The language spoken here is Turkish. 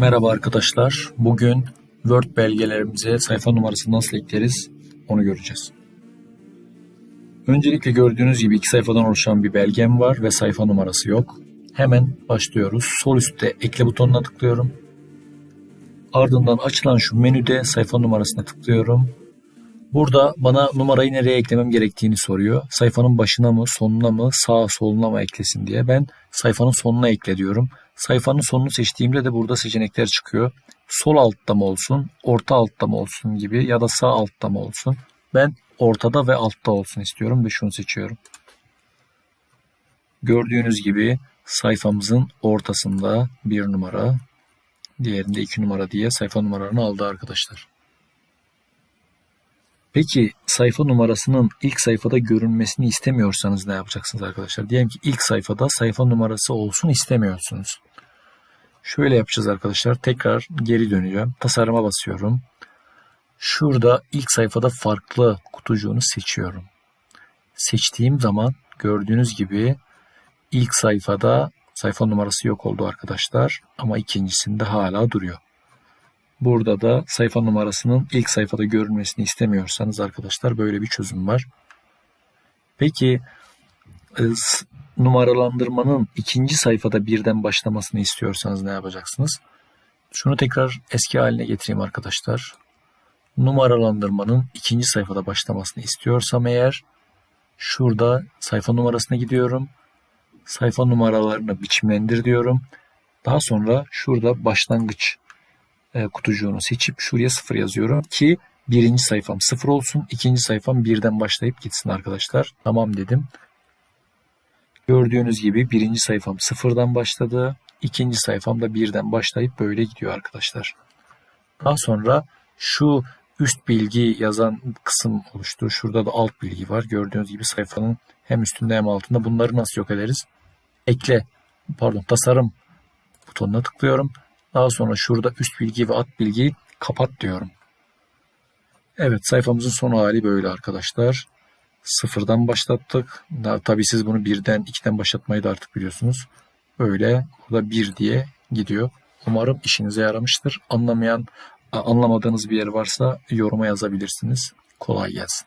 Merhaba arkadaşlar. Bugün Word belgelerimize sayfa numarası nasıl ekleriz onu göreceğiz. Öncelikle gördüğünüz gibi iki sayfadan oluşan bir belgem var ve sayfa numarası yok. Hemen başlıyoruz. Sol üstte ekle butonuna tıklıyorum. Ardından açılan şu menüde sayfa numarasına tıklıyorum. Burada bana numarayı nereye eklemem gerektiğini soruyor. Sayfanın başına mı, sonuna mı, sağa soluna mı eklesin diye. Ben sayfanın sonuna ekle diyorum. Sayfanın sonunu seçtiğimde de burada seçenekler çıkıyor. Sol altta mı olsun, orta altta mı olsun gibi ya da sağ altta mı olsun. Ben ortada ve altta olsun istiyorum ve şunu seçiyorum. Gördüğünüz gibi sayfamızın ortasında bir numara, diğerinde iki numara diye sayfa numaralarını aldı arkadaşlar. Peki sayfa numarasının ilk sayfada görünmesini istemiyorsanız ne yapacaksınız arkadaşlar? Diyelim ki ilk sayfada sayfa numarası olsun istemiyorsunuz. Şöyle yapacağız arkadaşlar. Tekrar geri döneceğim. Tasarıma basıyorum. Şurada ilk sayfada farklı kutucuğunu seçiyorum. Seçtiğim zaman gördüğünüz gibi ilk sayfada sayfa numarası yok oldu arkadaşlar. Ama ikincisinde hala duruyor. Burada da sayfa numarasının ilk sayfada görünmesini istemiyorsanız arkadaşlar böyle bir çözüm var. Peki e, numaralandırmanın ikinci sayfada birden başlamasını istiyorsanız ne yapacaksınız? Şunu tekrar eski haline getireyim arkadaşlar. Numaralandırmanın ikinci sayfada başlamasını istiyorsam eğer şurada sayfa numarasına gidiyorum. Sayfa numaralarını biçimlendir diyorum. Daha sonra şurada başlangıç e, kutucuğunu seçip şuraya sıfır yazıyorum ki birinci sayfam sıfır olsun. ikinci sayfam birden başlayıp gitsin arkadaşlar. Tamam dedim. Gördüğünüz gibi birinci sayfam sıfırdan başladı. ikinci sayfam da birden başlayıp böyle gidiyor arkadaşlar. Daha sonra şu üst bilgi yazan kısım oluştu. Şurada da alt bilgi var. Gördüğünüz gibi sayfanın hem üstünde hem altında. Bunları nasıl yok ederiz? Ekle, pardon tasarım butonuna tıklıyorum. Daha sonra şurada üst bilgi ve alt bilgiyi kapat diyorum. Evet sayfamızın son hali böyle arkadaşlar. Sıfırdan başlattık. Tabii siz bunu birden ikiden başlatmayı da artık biliyorsunuz. Böyle burada bir diye gidiyor. Umarım işinize yaramıştır. Anlamayan, anlamadığınız bir yer varsa yoruma yazabilirsiniz. Kolay gelsin.